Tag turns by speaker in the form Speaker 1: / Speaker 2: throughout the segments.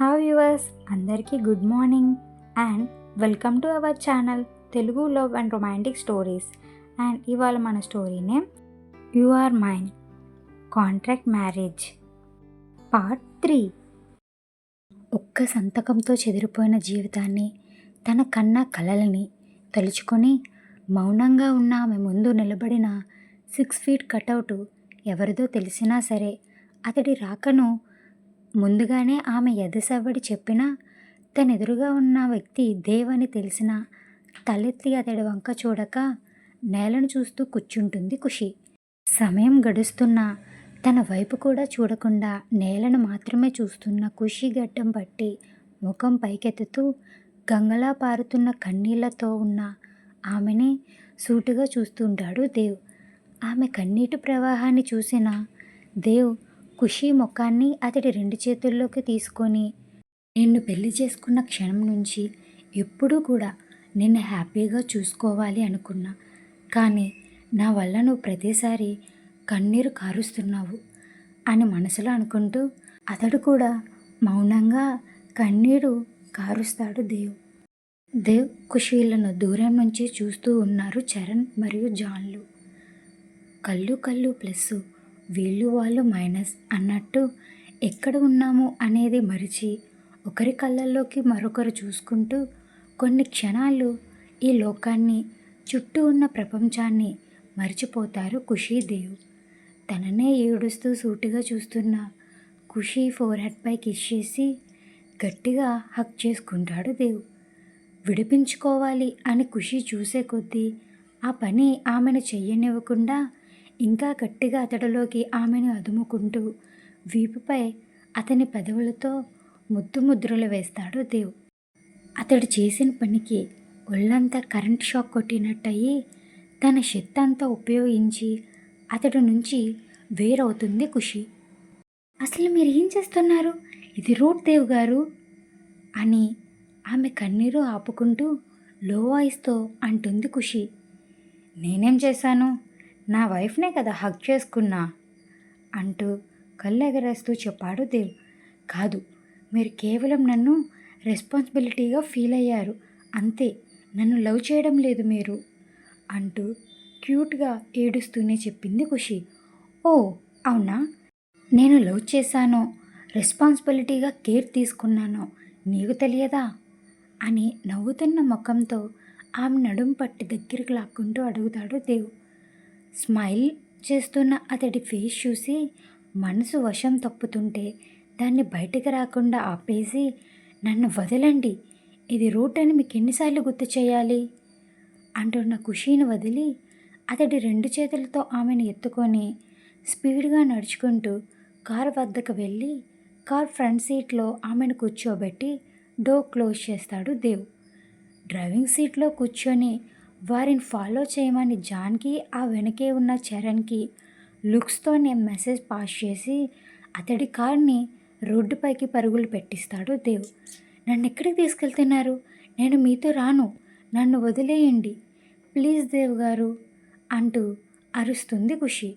Speaker 1: Have viewers అందరికీ good morning and welcome to our channel Telugu love and romantic stories and ఇవాళ మన story name you are mine contract marriage part three ఒక్క సంతకంతో చెదిరిపోయిన జీవితాన్ని తన కన్న కలలని తలుచుకొని మౌనంగా ఉన్న ఆమె ముందు నిలబడిన సిక్స్ ఫీట్ కటౌటు ఎవరిదో తెలిసినా సరే అతడి రాకను ముందుగానే ఆమె ఎదసవ్వడి చెప్పినా తన ఎదురుగా ఉన్న వ్యక్తి దేవ్ అని తెలిసిన తలెత్తి అతడి వంక చూడక నేలను చూస్తూ కూర్చుంటుంది ఖుషి. సమయం గడుస్తున్నా తన వైపు కూడా చూడకుండా నేలను మాత్రమే చూస్తున్న ఖుషి గడ్డం పట్టి ముఖం పైకెత్తుతూ గంగలా పారుతున్న కన్నీళ్ళతో ఉన్న ఆమెని సూటుగా చూస్తుంటాడు దేవ్. ఆమె కన్నీటి ప్రవాహాన్ని చూసిన దేవ్ ఖుషి ముఖాన్ని అతడి రెండు చేతుల్లోకి తీసుకొని నిన్ను పెళ్ళి చేసుకున్న క్షణం నుంచి ఎప్పుడూ కూడా నిన్ను హ్యాపీగా చూసుకోవాలి అనుకున్నా. కానీ నా వల్ల నువ్వు ప్రతిసారి కన్నీరు కారుస్తున్నావు అని మనసులో అనుకుంటూ అతడు కూడా మౌనంగా కన్నీరు కారుస్తాడు దేవ్. దేవ్ ఖుషీలను దూరం నుంచి చూస్తూ ఉన్నారు చరణ్ మరియు జాన్లు. కళ్ళు కళ్ళు ప్లస్ వీళ్ళు వాళ్ళు మైనస్ అన్నట్టు ఎక్కడ ఉన్నాము అనేది మరిచి ఒకరి కళ్ళల్లోకి మరొకరు చూసుకుంటూ కొన్ని క్షణాలు ఈ లోకాన్ని చుట్టూ ఉన్న ప్రపంచాన్ని మర్చిపోతారు ఖుషీదేవ్ తననే ఏడుస్తూ సూటిగా చూస్తున్న ఖుషీ ఫోర్ హెడ్పై కిస్ చేసి గట్టిగా హక్ చేసుకుంటాడు దేవ్. విడిపించుకోవాలి అని ఖుషి చూసే కొద్దీ ఆ పని ఆమెను చెయ్యనివ్వకుండా ఇంకా గట్టిగా అతడిలోకి ఆమెను అదుముకుంటూ వీపుపై అతని పెదవులతో ముద్దు ముద్రలు వేస్తాడు దేవ్. అతడు చేసిన పనికి ఒళ్ళంతా కరెంట్ షాక్ కొట్టినట్టయి తన శక్తి అంతా ఉపయోగించి అతడి నుంచి వేరవుతుంది ఖుషి. అసలు మీరు ఏం చేస్తున్నారు? ఇది రూట్ దేవ్ గారు? అని ఆమె కన్నీరు ఆపుకుంటూ లో వాయిస్తో అంటుంది ఖుషి. నేనేం చేశాను? నా వైఫ్నే కదా హక్ చేసుకున్నా అంటూ కళ్ళెగరేస్తూ చెప్పాడు దేవ్. కాదు మీరు కేవలం నన్ను రెస్పాన్సిబిలిటీగా ఫీల్ అయ్యారు. అంతే నన్ను లవ్ చేయడం లేదు మీరు అంటూ క్యూట్గా ఏడుస్తూనే చెప్పింది ఖుషి. ఓ అవునా? నేను లవ్ చేశానో రెస్పాన్సిబిలిటీగా కేర్ తీసుకున్నానో నీకు తెలియదా? అని నవ్వుతున్న ముఖంతో ఆమె నడుం పట్టి దగ్గరికి లాక్కుంటూ అడుగుతాడు దేవు. స్మైల్ చేస్తున్న అతడి ఫేస్ చూసి మనసు వశం తప్పుతుంటే దాన్ని బయటికి రాకుండా ఆపేసి నన్ను వదలండి. ఇది రూట్ అని మీకు ఎన్నిసార్లు గుర్తు చేయాలి? అంటున్న ఖుషీని వదిలి అతడి రెండు చేతులతో ఆమెను ఎత్తుకొని స్పీడ్గా నడుచుకుంటూ కార్ వద్దకు వెళ్ళి కార్ ఫ్రంట్ సీట్లో ఆమెను కూర్చోబెట్టి డోర్ క్లోజ్ చేస్తాడు దేవ్. డ్రైవింగ్ సీట్లో కూర్చొని వారిని ఫాలో చేయమని జాన్కి ఆ వెనకే ఉన్న చరణ్కి లుక్స్తోనే మెసేజ్ పాస్ చేసి అతడి కార్ని రోడ్డుపైకి పరుగులు పెట్టిస్తాడు దేవ్. నన్ను ఎక్కడికి తీసుకెళ్తున్నారు? నేను మీతో రాను. నన్ను వదిలేయండి. ప్లీజ్ దేవ్ గారు అంటూ అరుస్తుంది ఖుషి.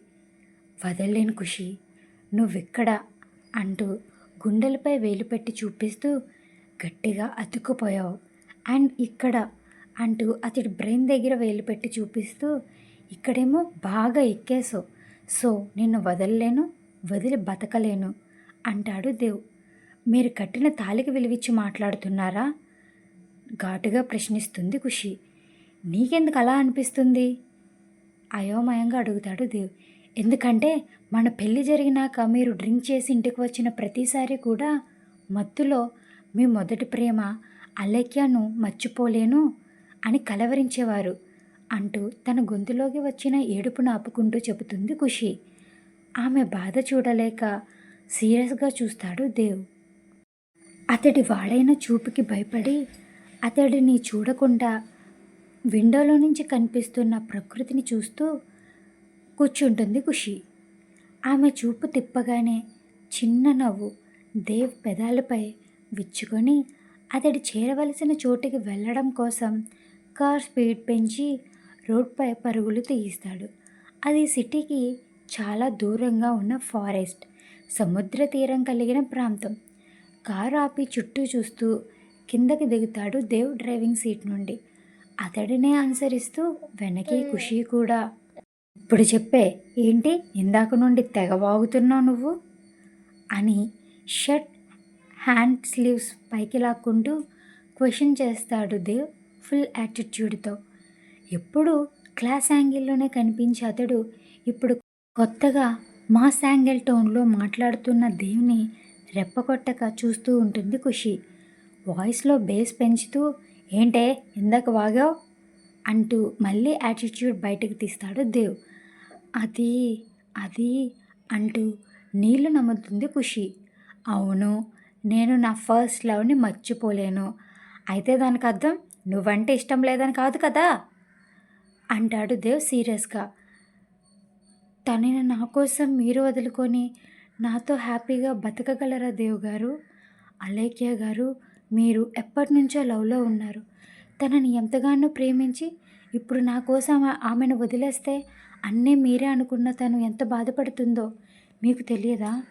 Speaker 1: వదల్లేను ఖుషి. నువ్వెక్కడ? అంటూ గుండెలపై వేలు పెట్టి చూపిస్తూ గట్టిగా అతుక్కుపోయావు. అండ్ ఇక్కడ అంటూ అతడి బ్రెయిన్ దగ్గర వేలు పెట్టి చూపిస్తూ ఇక్కడేమో బాగా ఎక్కేసావు సో నిన్ను వదలలేను వదిలి బతకలేను అంటాడు దేవ్. మీరు కట్టిన తాలికి విలువిచ్చి మాట్లాడుతున్నారా? ఘాటుగా ప్రశ్నిస్తుంది ఖుషి. నీకెందుకు అలా అనిపిస్తుంది? అయోమయంగా అడుగుతాడు దేవ్. ఎందుకంటే మన పెళ్ళి జరిగినాక మీరు డ్రింక్ చేసి ఇంటికి వచ్చిన ప్రతిసారి కూడా మత్తులో మీ మొదటి ప్రేమ అలెక్యాను మర్చిపోలేను అని కలవరించేవారు. అంటూ తన గొంతులోకి వచ్చిన ఏడుపును ఆపుకుంటూ చెబుతుంది ఖుషి. ఆమె బాధ చూడలేక సీరియస్గా చూస్తాడు దేవ్. అతడి వాడైన చూపుకి భయపడి అతడిని చూడకుండా విండోలో నుంచి కనిపిస్తున్న ప్రకృతిని చూస్తూ కూర్చుంటుంది ఖుషి. ఆమె చూపు తిప్పగానే చిన్న నవ్వు దేవ్ పెదాలపై విచ్చుకొని అతడి చేరవలసిన చోటుకి వెళ్ళడం కోసం కార్ స్పీడ్ పెంచి రోడ్పై పరుగులు తీయిస్తాడు. అది సిటీకి చాలా దూరంగా ఉన్న ఫారెస్ట్ సముద్ర తీరం కలిగిన ప్రాంతం. కారు ఆపి చుట్టూ చూస్తూ కిందకి దిగుతాడు దేవ్ డ్రైవింగ్ సీట్ నుండి. అతడినే అనుసరిస్తూ వెనకే ఖుషి కూడా. ఇప్పుడు చెప్పే ఏంటి? ఇందాక నుండి తెగ వాగుతున్నావు నువ్వు? అని షర్ట్ హ్యాండ్ స్లీవ్స్ పైకి లాక్కుంటూ క్వశ్చన్ చేస్తాడు దేవ్. ఫుల్ యాటిట్యూడ్తో ఎప్పుడు క్లాస్ యాంగిల్లోనే కనిపించే అతడు ఇప్పుడు కొత్తగా మాస్ యాంగిల్ టోన్లో మాట్లాడుతున్న దేవుని రెప్పకొట్టక చూస్తూ ఉంటుంది ఖుషి. వాయిస్లో బేస్ పెంచుతూ ఏంటే ఇందాక వాగావు? అంటూ మళ్ళీ యాటిట్యూడ్ బయటకు తీస్తాడు దేవ్. అది అది అంటూ నీళ్ళు నమ్ముతుంది ఖుషి. అవును నేను నా ఫస్ట్ లవ్ని మర్చిపోలేను. అయితే దానికి అర్థం? నువ్వంటే ఇష్టం లేదని కాదు కదా? అంటాడు దేవ్ సీరియస్గా. తనని నా కోసం మీరు వదులుకొని నాతో హ్యాపీగా బతకగలరా దేవ్ గారు? అలేఖ్య గారు మీరు ఎప్పటి నుంచో లవ్లో ఉన్నారు. తనని ఎంతగానో ప్రేమించి ఇప్పుడు నా కోసం ఆమెను వదిలేస్తే అన్నీ మీరే అనుకున్న తను ఎంత బాధపడుతుందో మీకు తెలియదా?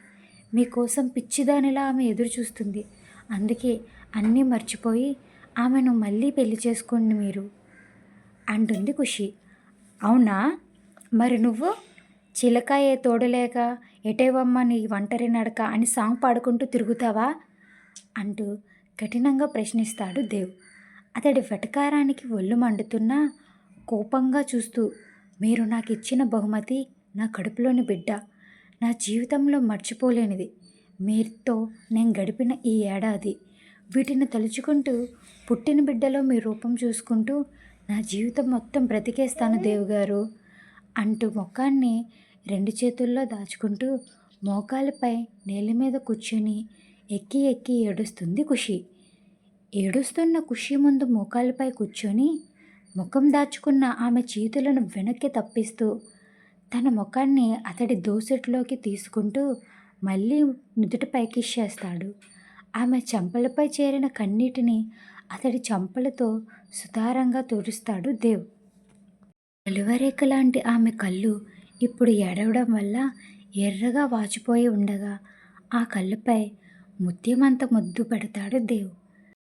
Speaker 1: మీకోసం పిచ్చిదానిలా ఆమె ఎదురు చూస్తుంది అందుకే అన్నీ మర్చిపోయి ఆమెను మళ్ళీ పెళ్ళి చేసుకోండి మీరు అంటుంది ఖుషి. అవునా? మరి నువ్వు? చిలకాయే తోడలేక ఎటేవమ్మ నీ ఒంటరి నడక అని సాంగ్ పాడుకుంటూ తిరుగుతావా? అంటూ కఠినంగా ప్రశ్నిస్తాడు దేవ్. అతడి వెటకారానికి ఒళ్ళు మండుతున్నా కోపంగా చూస్తూ మీరు నాకు ఇచ్చిన బహుమతి నా కడుపులోని బిడ్డ. నా జీవితంలో మర్చిపోలేనిది. మీరుతో నేను గడిపిన ఈ ఏడాది వీటిని తలుచుకుంటూ పుట్టిన బిడ్డలో మీ రూపం చూసుకుంటూ నా జీవితం మొత్తం బ్రతికేస్తాను దేవుగారు అంటూ మొక్కాన్ని రెండు చేతుల్లో దాచుకుంటూ మోకాలపై నేల మీద కూర్చొని ఎక్కి ఎక్కి ఏడుస్తుంది ఖుషి. ఏడుస్తున్న ఖుషి ముందు మోకాలపై కూర్చొని ముఖం దాచుకున్న ఆమె చేతులను వెనక్కి తప్పిస్తూ తన ముఖాన్ని అతడి దోసెట్లోకి తీసుకుంటూ మళ్ళీ నుదుటి పైకిచ్చేస్తాడు ఆమె చెంపలపై చేరిన కన్నీటిని అతడి చెంపలతో సుతారంగా తుడుస్తాడు దేవ్. నిలువరేఖ లాంటి ఆమె కళ్ళు ఇప్పుడు ఏడవడం వల్ల ఎర్రగా వాచిపోయి ఉండగా ఆ కళ్ళపై ముత్యమంత ముద్దు పెడతాడు దేవ్.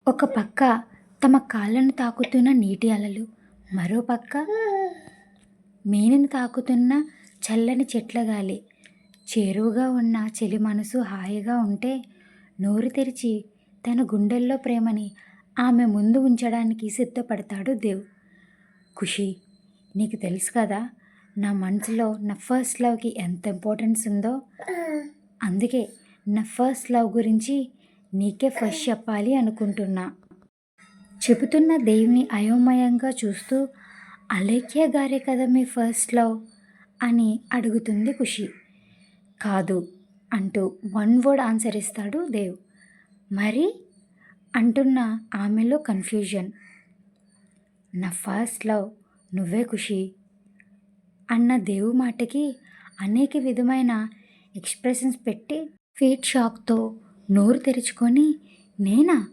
Speaker 1: ఒక పక్క తమ కాళ్ళను తాకుతున్న నీటి అలలు మరో పక్క మేనిని తాకుతున్న చల్లని చెట్ల గాలి. చేరువుగా ఉన్న చెలి మనసు హాయిగా ఉంటే నోరు తెరిచి తన గుండెల్లో ప్రేమని ఆమె ముందు ఉంచడానికి సిద్ధపడతాడు దేవ్. ఖుషి నీకు తెలుసు కదా నా మనసులో నా ఫస్ట్ లవ్కి ఎంత ఇంపార్టెన్స్ ఉందో? అందుకే నా ఫస్ట్ లవ్ గురించి నీకే ఫస్ట్ చెప్పాలి అనుకుంటున్నా. చెబుతున్న దేవుని అయోమయంగా చూస్తూ అలేఖ్య గారే కదా మీ ఫస్ట్ లవ్? అని అడుగుతుంది ఖుషి. కాదు అంటూ వన్ వర్డ్ ఆన్సర్ ఇస్తాడు దేవ్. మరి అంటున్న ఆమెలో కన్ఫ్యూజన్. నా ఫస్ట్ లవ్ నువ్వే ఖుషి అన్న దేవు మాటకి అనేక విధమైన ఎక్స్ప్రెషన్స్ పెట్టి ఫీట్ షాక్తో నోరు తెరుచుకొని నేనా?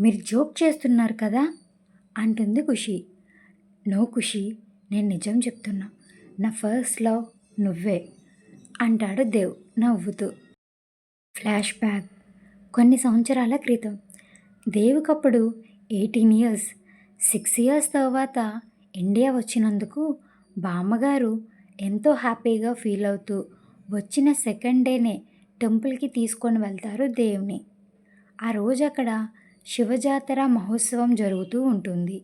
Speaker 1: మీరు జోక్ చేస్తున్నారు కదా? అంటుంది ఖుషి. నో ఖుషి నేను నిజం చెప్తున్నా. నా ఫస్ట్ లవ్ నువ్వే అంటాడు దేవ్ నవ్వుతూ. Flash back. కొన్ని సంవత్సరాల క్రితం. దేవుకప్పుడు ఎయిటీన్ ఇయర్స్. సిక్స్ ఇయర్స్ తర్వాత ఇండియా వచ్చినందుకు బామ్మగారు ఎంతో హ్యాపీగా ఫీల్ అవుతూ వచ్చిన సెకండ్ డేనే టెంపుల్కి తీసుకొని వెళ్తారు దేవుని ఆ రోజు అక్కడ శివజాతర మహోత్సవం జరుగుతూ ఉంటుంది.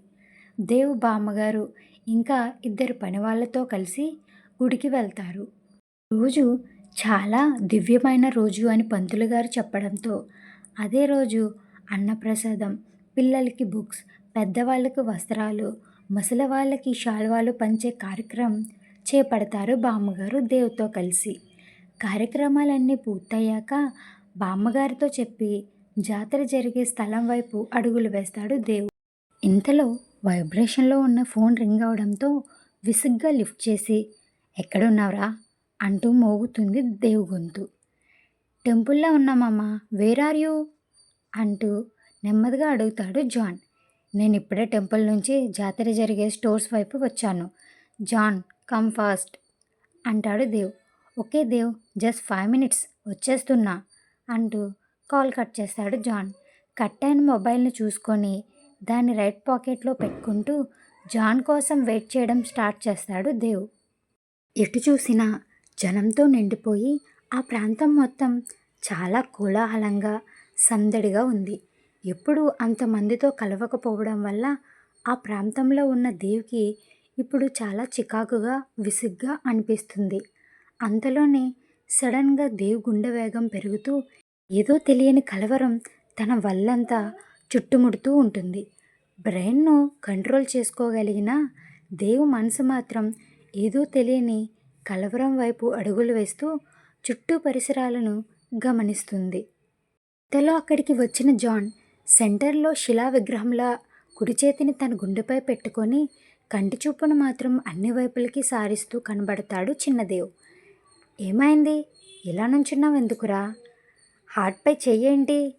Speaker 1: దేవు బామ్మగారు ఇంకా ఇద్దరు పనివాళ్ళతో కలిసి గుడికి వెళ్తారు. రోజు చాలా దివ్యమైన రోజు అని పంతులు గారు చెప్పడంతో అదే రోజు అన్నప్రసాదం పిల్లలకి బుక్స్ పెద్దవాళ్ళకి వస్త్రాలు ముసలి వాళ్ళకి శాల్వాలు పంచే కార్యక్రమం చేపడతారు బామ్మగారు దేవుతో కలిసి. కార్యక్రమాలన్నీ పూర్తయ్యాక బామ్మగారితో చెప్పి జాతర జరిగే స్థలం వైపు అడుగులు వేస్తాడు దేవు ఇంతలో వైబ్రేషన్లో ఉన్న ఫోన్ రింగ్ అవడంతో విసుగ్గా లిఫ్ట్ చేసి ఎక్కడున్నావురా? అంటూ మోగుతుంది దేవు గొంతు. టెంపుల్లో ఉన్నామమ్మా వేర్ ఆర్ యూ అంటూ నెమ్మదిగా అడుగుతాడు జాన్. నేను ఇప్పుడే టెంపుల్ నుంచి జాతర జరిగే స్టోర్స్ వైపు వచ్చాను. జాన్ కమ్ ఫాస్ట్ అంటాడు Dev. Okay Dev just five minutes వచ్చేస్తున్నా అంటూ కాల్ కట్ చేస్తాడు జాన్. కట్ అయిన మొబైల్ని చూసుకొని దాన్ని రైట్ పాకెట్లో పెట్టుకుంటూ జాన్ కోసం వెయిట్ చేయడం స్టార్ట్ చేస్తాడు దేవ్. ఎటు చూసినా జనంతో నిండిపోయి ఆ ప్రాంతం మొత్తం చాలా కోలాహలంగా సందడిగా ఉంది. ఎప్పుడు అంతమందితో కలవకపోవడం వల్ల ఆ ప్రాంతంలో ఉన్న దేవికి ఇప్పుడు చాలా చికాకుగా విసుగ్గా అనిపిస్తుంది. అంతలోనే సడన్గా దేవి గుండె వేగం పెరుగుతూ ఏదో తెలియని కలవరం తన వల్లంతా చుట్టుముడుతూ ఉంటుంది. బ్రెయిన్ను కంట్రోల్ చేసుకోగలిగిన దేవు మనసు మాత్రం ఏదో తెలియని కలవరం వైపు అడుగులు వేస్తూ చుట్టూ పరిసరాలను గమనిస్తుంది. తెలో అక్కడికి వచ్చిన జాన్ సెంటర్లో శిలా విగ్రహంలా కుడి చేతిని తన గుండెపై పెట్టుకొని కంటి చూపును మాత్రం అన్ని వైపులకి సారిస్తూ కనబడతాడు చిన్నదేవ్. ఏమైంది? ఇలా నుంచున్నావు ఎందుకురా? హార్ట్పై చెయ్యేంటి?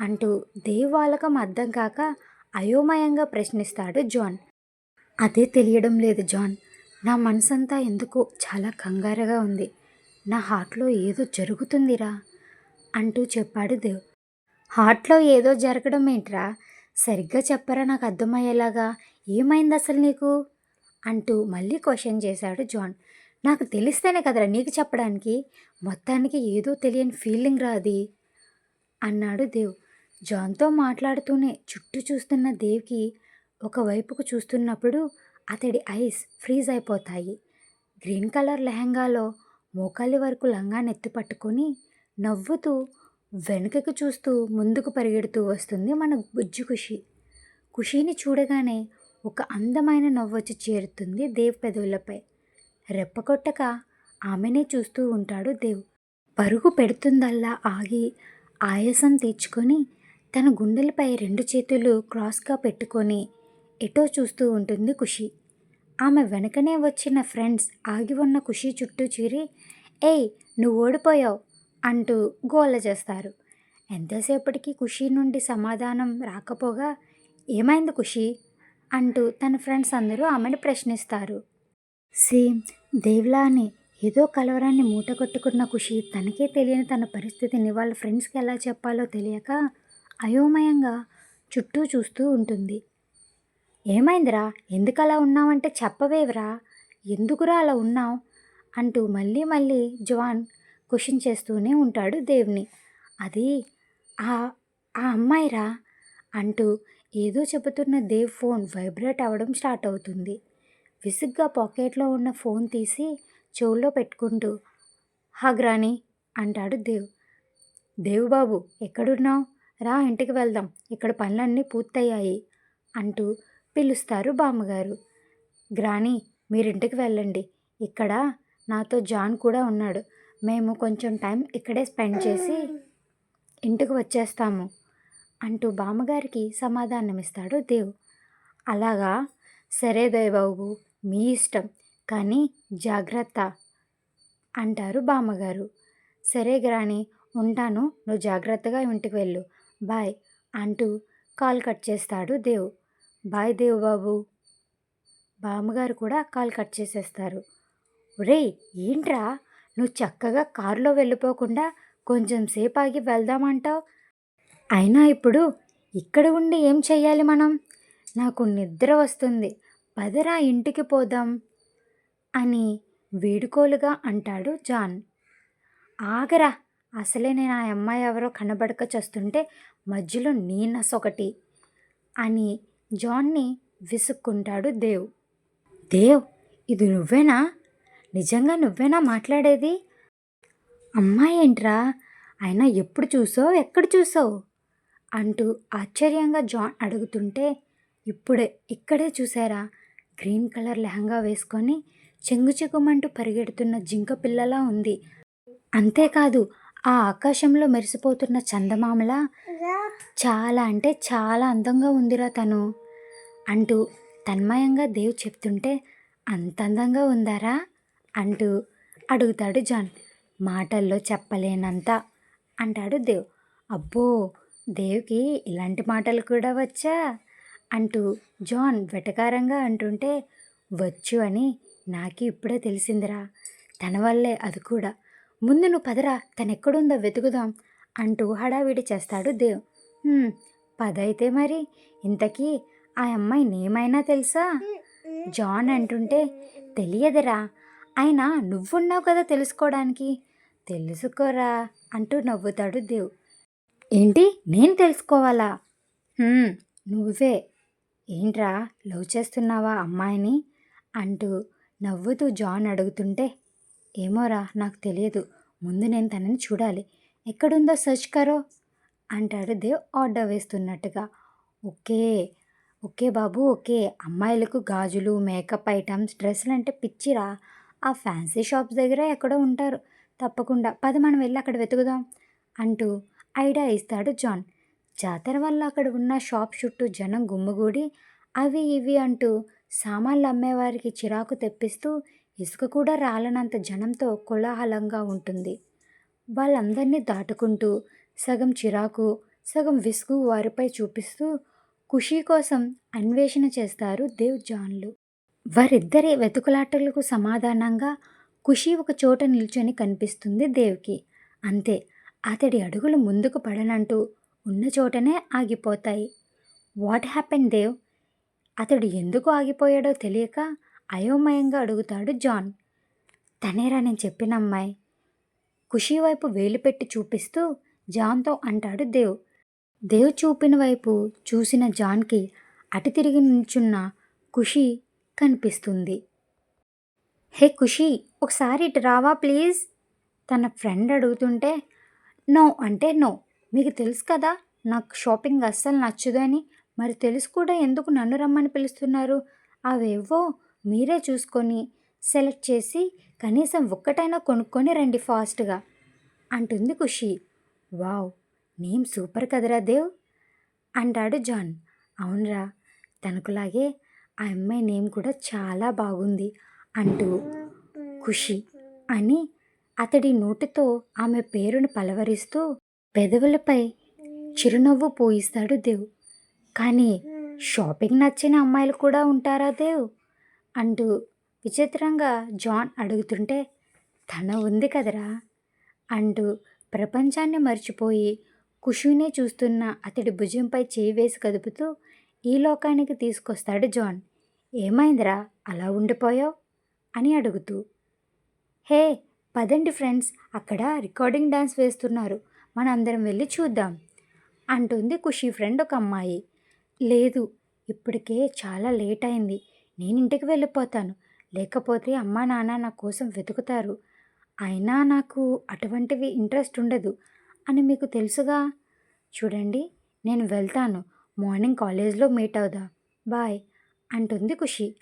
Speaker 1: అంటూ దేవ్ వాళ్ళకం అర్థం కాక అయోమయంగా ప్రశ్నిస్తాడు జాన్. అదే తెలియడం లేదు జాన్. నా మనసంతా ఎందుకో చాలా కంగారుగా ఉంది. నా హార్ట్లో ఏదో జరుగుతుందిరా అంటూ చెప్పాడు దేవ్. హార్ట్లో ఏదో జరగడం ఏంట్రా? సరిగ్గా చెప్పరా నాకు అర్థమయ్యేలాగా? ఏమైంది అసలు నీకు? అంటూ మళ్ళీ క్వశ్చన్ చేశాడు జాన్. నాకు తెలిస్తేనే కదరా నీకు చెప్పడానికి? మొత్తానికి ఏదో తెలియని ఫీలింగ్ రాది అన్నాడు దేవ్. జాన్తో మాట్లాడుతూనే చుట్టూ చూస్తున్న దేవ్కి ఒకవైపుకు చూస్తున్నప్పుడు అతడి ఐస్ ఫ్రీజ్ అయిపోతాయి. గ్రీన్ కలర్ లెహంగాలో మోకాలి వరకు లంగా నెత్తి పట్టుకొని నవ్వుతూ వెనుకకు చూస్తూ ముందుకు పరిగెడుతూ వస్తుంది మన బుజ్జు ఖుషి. ఖుషీని చూడగానే ఒక అందమైన నవ్వొచ్చి చేరుతుంది దేవ్ పెదవులపై. రెప్పకొట్టక ఆమెనే చూస్తూ ఉంటాడు దేవ్. పరుగు పెడుతుందల్లా ఆగి ఆయాసం తీర్చుకొని తన గుండెలపై రెండు చేతులు క్రాస్గా పెట్టుకొని ఎటో చూస్తూ ఉంటుంది ఖుషి. ఆమె వెనకనే వచ్చిన ఫ్రెండ్స్ ఆగి ఉన్న ఖుషి చుట్టూ చేరి ఏయ్ నువ్వు ఓడిపోయావు అంటూ గోల చేస్తారు. ఎంతసేపటికి ఖుషి నుండి సమాధానం రాకపోగా ఏమైంది ఖుషి? అంటూ తన ఫ్రెండ్స్ అందరూ ఆమెను ప్రశ్నిస్తారు. సేమ్ దేవ్లాని ఏదో కలవరాన్ని మూట కొట్టుకున్న ఖుషి తనకే తెలియని తన పరిస్థితిని వాళ్ళ ఫ్రెండ్స్కి ఎలా చెప్పాలో తెలియక అయోమయంగా చుట్టూ చూస్తూ ఉంటుంది. ఏమైందిరా? ఎందుకు అలా ఉన్నావంటే చెప్పవేవరా? ఎందుకురా అలా ఉన్నావు? అంటూ మళ్ళీ మళ్ళీ జవాన్ క్వశ్చన్ చేస్తూనే ఉంటాడు దేవుని. అది ఆ ఆ అమ్మాయిరా? అంటూ ఏదో చెబుతున్న దేవ్ ఫోన్ వైబ్రేట్ అవ్వడం స్టార్ట్ అవుతుంది. విసుగ్గా పాకెట్లో ఉన్న ఫోన్ తీసి చెవుల్లో పెట్టుకుంటూ హాగ్రాని అంటాడు దేవ్. దేవ్ బాబు ఎక్కడున్నావు? రా ఇంటికి వెళ్దాం. ఇక్కడ పనులన్నీ పూర్తయ్యాయి అంటూ పిలుస్తారు బామ్మగారు. గ్రాని మీరింటికి వెళ్ళండి. ఇక్కడ నాతో జాన్ కూడా ఉన్నాడు. మేము కొంచెం టైం ఇక్కడే స్పెండ్ చేసి ఇంటికి వచ్చేస్తాము అంటూ బామ్మగారికి సమాధానమిస్తాడు దేవ్. అలాగా? సరే దయబాబు మీ ఇష్టం. కానీ జాగ్రత్త అంటారు బామ్మగారు. సరే గ్రాని ఉంటాను. నువ్వు జాగ్రత్తగా ఇంటికి వెళ్ళు. బాయ్ అంటూ కాల్ కట్ చేస్తాడు దేవ్. బాయ్ దేవ్ బాబు బామ్మగారు కూడా కాల్ కట్ చేసేస్తారు. ఒరేయ్ ఏంట్రా? నువ్వు చక్కగా కారులో వెళ్ళిపోకుండా కొంచెం సేపు ఆగి వెళ్దామంటావు? అయినా ఇప్పుడు ఇక్కడ ఉండి ఏం చెయ్యాలి మనం? నాకు నిద్ర వస్తుంది. పదరా ఇంటికి పోదాం అని వేడుకోలుగా అంటాడు జాన్. ఆగరా అసలే నేను ఆ అమ్మాయి ఎవరో కనబడక చేస్తుంటే మధ్యలో నీ నసొకటి అని జాన్ని విసుక్కుంటాడు దేవ్. దేవ్ ఇది నువ్వేనా? నిజంగా నువ్వేనా మాట్లాడేది? అమ్మాయి ఏంట్రా? అయినా ఎప్పుడు చూసావు? ఎక్కడ చూసావు? అంటూ ఆశ్చర్యంగా జాన్ అడుగుతుంటే ఇప్పుడే ఇక్కడే చూసారా? గ్రీన్ కలర్ లెహంగా వేసుకొని చెంగు చెగుమంటూ పరిగెడుతున్న జింక పిల్లలా ఉంది. అంతేకాదు ఆ ఆకాశంలో మెరిసిపోతున్న చందమామలా చాలా అంటే చాలా అందంగా ఉందిరా తను. అంటూ తన్మయంగా దేవ్ చెప్తుంటే అంత అందంగా ఉందారా? అంటూ అడుగుతాడు జాన్. మాటల్లో చెప్పలేనంత అంటాడు దేవ్. అబ్బో దేవ్కి ఇలాంటి మాటలు కూడా వచ్చా? అంటూ జాన్ వెటకారంగా అంటుంటే వచ్చు అని నాకు ఇప్పుడే తెలిసిందిరా. తన వల్లే అది కూడా. ముందు నువ్వు పదరా తనెక్కడుందో వెతుకుదాం అంటూ హడావిడి చేస్తాడు దేవ్. పదైతే మరి ఇంతకీ ఆ అమ్మాయి నేమైనా తెలుసా? జాన్ అంటుంటే తెలియదురా. అయినా నువ్వున్నావు కదా తెలుసుకోవడానికి. తెలుసుకోరా? అంటూ నవ్వుతాడు దేవ్. ఏంటి? నేను తెలుసుకోవాలా? నువ్వే. ఏంట్రా? లవ్ చేస్తున్నావా అమ్మాయిని? అంటూ నవ్వుతూ జాన్ అడుగుతుంటే ఏమోరా నాకు తెలియదు. ముందు నేను తనని చూడాలి. ఎక్కడుందో సర్చ్ కరో? అంటాడు దేవ్ ఆర్డర్ వేస్తున్నట్టుగా. ఓకే. ఓకే బాబు ఓకే. అమ్మాయిలకు గాజులు మేకప్ ఐటమ్స్ డ్రెస్సులు అంటే పిచ్చిరా. ఆ ఫ్యాన్సీ షాప్స్ దగ్గర ఎక్కడో ఉంటారు. తప్పకుండా. పద మనం వెళ్ళి అక్కడ వెతుకుదాం అంటూ ఐడియా ఇస్తాడు జాన్. జాతర వల్ల అక్కడ ఉన్న షాప్ చుట్టూ జనం గుమ్మగూడి అవి ఇవి అంటూ సామాన్లు అమ్మేవారికి చిరాకు తెప్పిస్తూ ఇసుక కూడా రాలనంత జనంతో కోలాహలంగా ఉంటుంది. వాళ్ళందరినీ దాటుకుంటూ సగం చిరాకు సగం విసుగు వారిపై చూపిస్తూ ఖుషీ కోసం అన్వేషణ చేస్తారు దేవ్ జాన్లు. వారిద్దరి వెతుకులాటలకు సమాధానంగా ఖుషీ ఒక చోట నిల్చొని కనిపిస్తుంది దేవ్కి. అంతే అతడి అడుగులు ముందుకు పడనంటూ ఉన్న చోటనే ఆగిపోతాయి. What happen Dev? అతడు ఎందుకు ఆగిపోయాడో తెలియక అయోమయంగా అడుగుతాడు జాన్. తనేరా నేను చెప్పిన అమ్మాయి? ఖుషీ వైపు వేలు పెట్టి చూపిస్తూ జాన్తో అంటాడు దేవ్. దేవ్ చూపిన వైపు చూసిన జాన్కి అటు తిరిగి నుంచున్న ఖుషి కనిపిస్తుంది. హే ఖుషి ఒకసారి ఇటు రావా ప్లీజ్? తన ఫ్రెండ్ అడుగుతుంటే నో అంటే నో. మీకు తెలుసు కదా నాకు షాపింగ్ అస్సలు నచ్చదు అని. మరి తెలుసు కూడా ఎందుకు నన్ను రమ్మని పిలుస్తున్నారు? అవేవో మీరే చూసుకొని సెలెక్ట్ చేసి కనీసం ఒక్కటైనా కొనుక్కొని రండి ఫాస్ట్గా అంటుంది ఖుషి. వావ్ నేమ్ సూపర్ కదరా దేవ్? అంటాడు జాన్. అవునరా తనకులాగే ఆ అమ్మాయి నేమ్ కూడా చాలా బాగుంది అంటూ ఖుషి అని అతడి నోటితో ఆమె పేరును పలవరిస్తూ పెదవులపై చిరునవ్వు పోయిస్తాడు దేవ్. కానీ షాపింగ్ నచ్చిన అమ్మాయిలు కూడా ఉంటారా దేవ్? అంటూ విచిత్రంగా జాన్ అడుగుతుంటే తన ఉంది కదరా అంటూ ప్రపంచాన్ని మర్చిపోయి కుషునే చూస్తున్న అతడి భుజంపై చేయి వేసి కదుపుతూ ఈ లోకానికి తీసుకొస్తాడు జాన్. ఏమైందిరా? అలా ఉండిపోయావు? అని అడుగుతూ హే పదండి ఫ్రెండ్స్. అక్కడ రికార్డింగ్ డ్యాన్స్ వేస్తున్నారు. మనందరం వెళ్ళి చూద్దాం అంటుంది ఖుషి ఫ్రెండ్ ఒక అమ్మాయి. లేదు ఇప్పటికే చాలా లేట్ అయింది. నేను ఇంటికి వెళ్ళిపోతాను. లేకపోతే అమ్మా నాన్న నా కోసం వెతుకుతారు. అయినా నాకు అటువంటివి ఇంట్రెస్ట్ ఉండదు. అని మీకు తెలుసుగా? చూడండి నేను వెళ్తాను. మార్నింగ్ కాలేజ్లో మీట్ అవుదా? బాయ్ అంటుంది ఖుషి.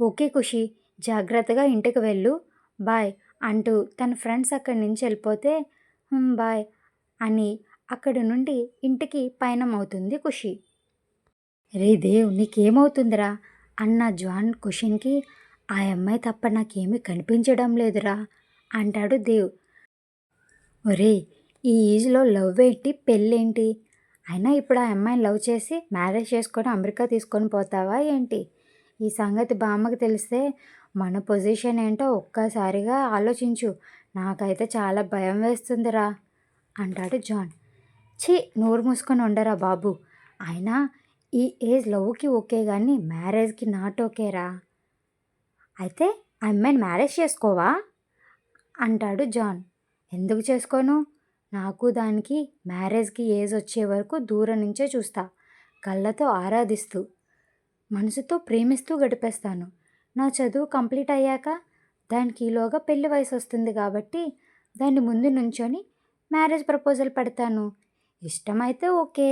Speaker 1: ఓకే ఖుషి జాగ్రత్తగా ఇంటికి వెళ్ళు. బాయ్ అంటూ తన ఫ్రెండ్స్ అక్కడి నుంచి వెళ్ళిపోతే బాయ్ అని అక్కడి నుండి ఇంటికి పయనమవుతుంది ఖుషి. రే దేవ్ నీకేమవుతుందిరా? అన్న జాన్ క్వశ్చన్కి ఆ అమ్మాయి తప్ప నాకేమీ కనిపించడం లేదురా అంటాడు దేవ్ ఒరే ఈ ఏజ్లో లవ్ ఏంటి? పెళ్ళేంటి? అయినా ఇప్పుడు ఆ అమ్మాయిని లవ్ చేసి మ్యారేజ్ చేసుకొని అమెరికా తీసుకొని పోతావా ఏంటి? ఈ సంగతి బామ్మకి తెలిస్తే మన పొజిషన్ ఏంటో ఒక్కసారిగా ఆలోచించు. నాకైతే చాలా భయం వేస్తుందిరా అంటాడు జాన్. ఛీ నోరు మూసుకొని ఉండరా బాబు. అయినా ఈ ఏజ్ లవ్కి ఓకే కానీ మ్యారేజ్కి నాట్ ఓకేరా. అయితే ఆ అమ్మాయిని మ్యారేజ్ చేసుకోవా? అంటాడు జాన్. ఎందుకు చేసుకోను? నాకు దానికి మ్యారేజ్కి ఏజ్ వచ్చే వరకు దూరం నుంచే చూస్తా. కళ్ళతో ఆరాధిస్తూ మనసుతో ప్రేమిస్తూ గడిపేస్తాను. నా చదువు కంప్లీట్ అయ్యాక దానికి ఈలోగా పెళ్ళి వయసు వస్తుంది కాబట్టి దాన్ని ముందు నుంచొని మ్యారేజ్ ప్రపోజల్ పెడతాను. ఇష్టమైతే ఓకే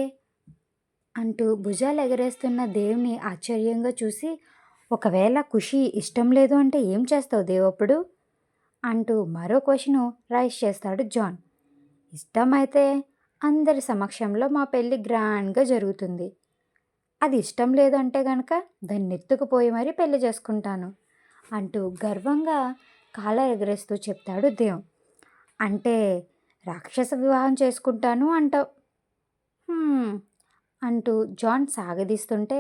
Speaker 1: అంటూ భుజాలు ఎగరేస్తున్న దేవుని ఆశ్చర్యంగా చూసి ఒకవేళ ఖుషి ఇష్టం లేదు అంటే ఏం చేస్తావు దేవప్పుడు? అంటూ మరో క్వశ్చను రైస్ చేస్తాడు జాన్. ఇష్టమైతే అందరి సమక్షంలో మా పెళ్ళి గ్రాండ్గా జరుగుతుంది. అది ఇష్టం లేదంటే గనక కనుక దాన్ని ఎత్తుకుపోయి మరీ పెళ్ళి చేసుకుంటాను. అంటూ గర్వంగా కాళ్ళ ఎగరేస్తూ చెప్తాడు దేవ్. అంటే రాక్షస వివాహం చేసుకుంటాను అంటావు. అంటూ జాన్ సాగదీస్తుంటే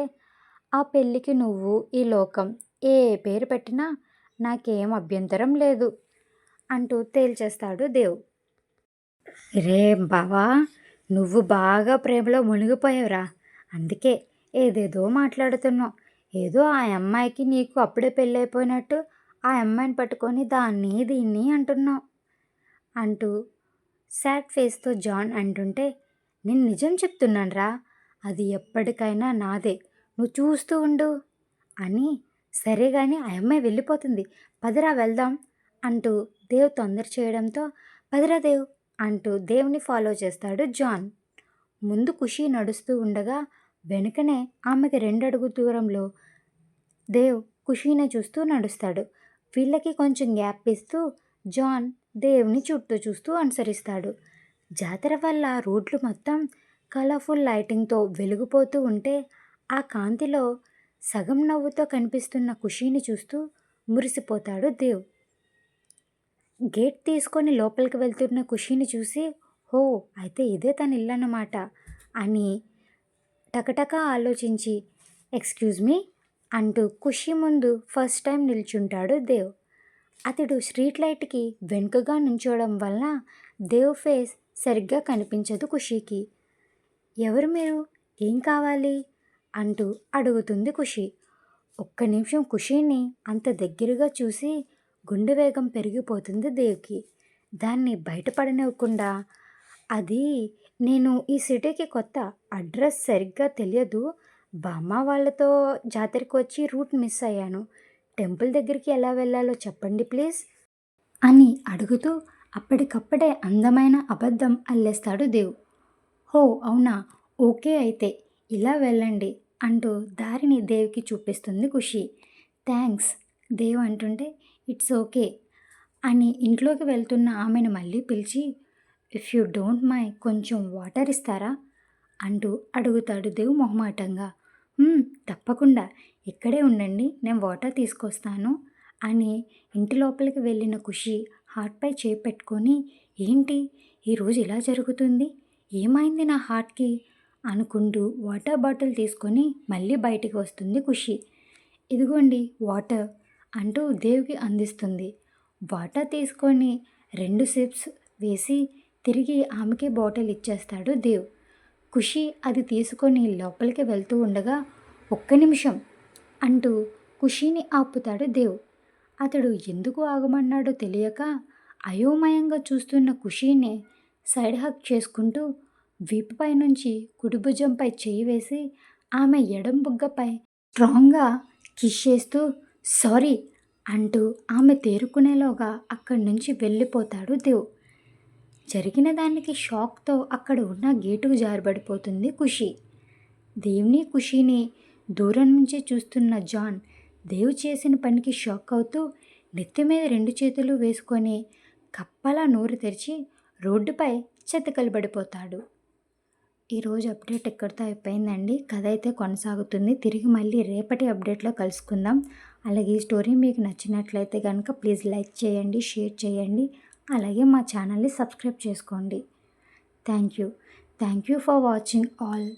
Speaker 1: ఆ పెళ్ళికి నువ్వు ఈ లోకం ఏ పేరు పెట్టినా నాకేం అభ్యంతరం లేదు అంటూ తేల్చేస్తాడు దేవ్. రే బావా నువ్వు బాగా ప్రేమలో మునిగిపోయావురా. అందుకే ఏదేదో మాట్లాడుతున్నావు. ఏదో ఆ అమ్మాయికి నీకు అప్పుడే పెళ్ళైపోయినట్టు ఆ అమ్మాయిని పట్టుకొని దాన్ని దీన్ని అంటున్నావు అంటూ సాడ్ ఫేస్తో జాన్ అంటుంటే నేను నిజం చెప్తున్నానురా అది ఎప్పటికైనా నాదే. నువ్వు చూస్తూ ఉండు అని సరే కానీ ఆ అమ్మాయి వెళ్ళిపోతుంది. పదరా వెళ్దాం అంటూ దేవ్ తొందర చేయడంతో పదరా దేవ్ అంటూ దేవుని ఫాలో చేస్తాడు జాన్. ముందు ఖుషి నడుస్తూ ఉండగా వెనుకనే ఆమెకి రెండడుగు దూరంలో దేవ్ ఖుషీని చూస్తూ నడుస్తాడు. వీళ్ళకి కొంచెం గ్యాప్ ఇస్తూ జాన్ దేవుని చుట్టూ చూస్తూ అనుసరిస్తాడు. జాతర వల్ల రోడ్లు మొత్తం కలర్ఫుల్ లైటింగ్తో వెలిగిపోతూ ఉంటే ఆ కాంతిలో సగం నవ్వుతో కనిపిస్తున్న ఖుషీని చూస్తూ మురిసిపోతాడు దేవ్. గేట్ తీసుకొని లోపలికి వెళ్తున్న ఖుషీని చూసి హో అయితే ఇదే తన ఇల్లు అన్నమాట అని టకటక ఆలోచించి ఎక్స్క్యూజ్ మీ అంటూ ఖుషి ముందు ఫస్ట్ టైం నిల్చుంటాడు దేవ్. అతడు స్ట్రీట్ లైట్కి వెనుకగా నుంచోవడం వలన దేవ్ ఫేస్ సరిగ్గా కనిపించదు ఖుషీకి. ఎవరు మీరు? ఏం కావాలి? అంటూ అడుగుతుంది ఖుషి. ఒక్క నిమిషం ఖుషీని అంత దగ్గరగా చూసి గుండె వేగం పెరిగిపోతుంది దేవ్కి దాన్ని బయటపడనివ్వకుండా అది నేను ఈ సిటీకి కొత్త అడ్రస్ సరిగ్గా తెలియదు. బామ్మ వాళ్ళతో జాతరకు వచ్చి రూట్ మిస్ అయ్యాను. టెంపుల్ దగ్గరికి ఎలా వెళ్ళాలో చెప్పండి ప్లీజ్? అని అడుగుతూ అప్పటికప్పుడే అందమైన అబద్ధం అల్లేస్తాడు దేవ్. హో అవునా? ఓకే అయితే ఇలా వెళ్ళండి అంటూ దారిని దేవ్కి చూపిస్తుంది ఖుషి. థ్యాంక్స్ దేవ్ అంటుంటే ఇట్స్ ఓకే. అని ఇంట్లోకి వెళ్తున్న ఆమెను మళ్ళీ పిలిచి ఇఫ్ యూ డోంట్ మై కొంచెం వాటర్ ఇస్తారా? అంటూ అడుగుతాడు దేవ్ మొహమాటంగా. తప్పకుండా. ఇక్కడే ఉండండి. నేను వాటర్ తీసుకొస్తాను. అని ఇంటి లోపలికి వెళ్ళిన ఖుషి హార్ట్పై చేయి పెట్టుకొని ఏంటి? ఈరోజు ఇలా జరుగుతుంది? ఏమైంది నా హార్ట్కి? అనుకుంటూ వాటర్ బాటిల్ తీసుకొని మళ్ళీ బయటికి వస్తుంది ఖుషి. ఇదిగోండి వాటర్. అంటూ దేవ్కి అందిస్తుంది. వాటర్ తీసుకొని రెండు సిప్స్ వేసి తిరిగి ఆమెకి బాటిల్ ఇచ్చేస్తాడు దేవ్. ఖుషి అది తీసుకొని లోపలికి వెళ్తూ ఉండగా ఒక్క నిమిషం అంటూ ఖుషీని ఆపుతాడు దేవ్. అతడు ఎందుకు ఆగమన్నాడో తెలియక అయోమయంగా చూస్తున్న ఖుషీని సైడ్ హక్ చేసుకుంటూ వీపుపై నుంచి కుడి భుజంపై చేయి వేసి ఆమె ఎడం బుగ్గపై స్ట్రాంగ్గా కిష్ చేస్తూ సారీ అంటూ ఆమె తేరుకునేలోగా అక్కడి నుంచి వెళ్ళిపోతాడు దేవ్. జరిగిన దానికి షాక్తో అక్కడ ఉన్న గేటుకు జారబడిపోతుంది ఖుషి. దేవుని ఖుషిని దూరం నుంచే చూస్తున్న జాన్ దేవ్ చేసిన పనికి షాక్ అవుతూ నెత్తి మీద రెండు చేతులు వేసుకొని కప్పలా నోరు తెరిచి రోడ్డుపై చెతకలబడిపోతాడు ఈరోజు అప్డేట్ ఎక్కడితో అయిపోయిందండి? కథ అయితే కొనసాగుతుంది. తిరిగి మళ్ళీ రేపటి అప్డేట్లో కలుసుకుందాం. అలాగే ఈ స్టోరీ మీకు నచ్చినట్లయితే కనుక ప్లీజ్ లైక్ చేయండి షేర్ చేయండి. అలాగే మా ఛానల్ని సబ్స్క్రైబ్ చేసుకోండి. Thank you. Thank you for watching all.